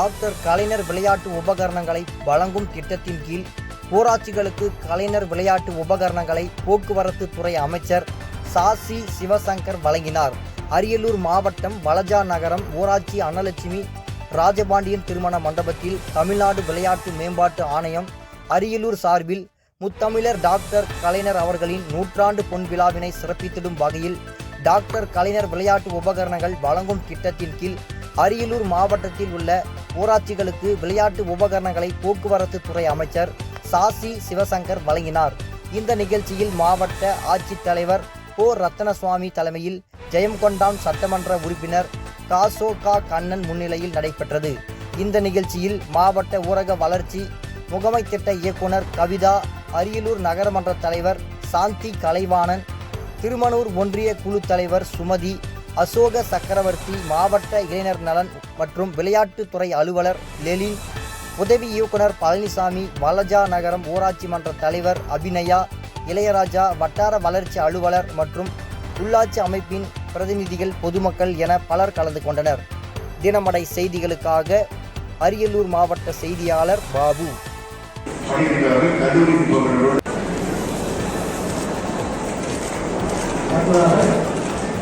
Doctor கலைஞர் விளையாட்டு உபகரணங்களை வழங்கும் திட்டத்தின் கீழ் ஊராட்சிகளுக்கு கலைஞர் விளையாட்டு உபகரணங்களை போக்குவரத்து துறை அமைச்சர் சாசி சிவசங்கர் வழங்கினார். அரியலூர் மாவட்டம் வலஜா நகரம் ஊராட்சி அன்னலட்சுமி ராஜபாண்டியன் திருமண மண்டபத்தில் தமிழ்நாடு விளையாட்டு மேம்பாட்டு ஆணையம் அரியலூர் சார்பில் முத்தமிழர் டாக்டர் கலைஞர் அவர்களின் நூற்றாண்டு பொன் விழாவினை சிறப்பித்திடும் வகையில் டாக்டர் கலைஞர் விளையாட்டு உபகரணங்கள் வழங்கும் திட்டத்தின் கீழ் அரியலூர் மாவட்டத்தில் உள்ள ஊராட்சிகளுக்கு விளையாட்டு உபகரணங்களை போக்குவரத்து துறை அமைச்சர் சாசி சிவசங்கர் வழங்கினார். இந்த நிகழ்ச்சியில் மாவட்ட ஆட்சித்தலைவர் ஓ ரத்தனசுவாமி தலைமையில் ஜெயம்கொண்டான் சட்டமன்ற உறுப்பினர் காசோ கா கண்ணன் முன்னிலையில் நடைபெற்றது. இந்த நிகழ்ச்சியில் மாவட்ட ஊரக வளர்ச்சி முகமை திட்ட இயக்குனர் கவிதா அரியலூர் நகரமன்ற தலைவர் சாந்தி கலைவாணன் திருமணூர் ஒன்றிய குழு தலைவர் சுமதி அசோக சக்கரவர்த்தி மாவட்ட இளைஞர் நலன் மற்றும் விளையாட்டுத்துறை அலுவலர் லெலின் உதவி இயக்குனர் பழனிசாமி வலஜா நகரம் ஊராட்சி மன்ற தலைவர் அபிநயா இளையராஜா வட்டார வளர்ச்சி அலுவலர் மற்றும் உள்ளாட்சி அமைப்பின் பிரதிநிதிகள் பொதுமக்கள் என பலர் கலந்து கொண்டனர். தினமடை செய்திகளுக்காக அரியலூர் மாவட்ட செய்தியாளர் பாபு. படிக்கிறாரு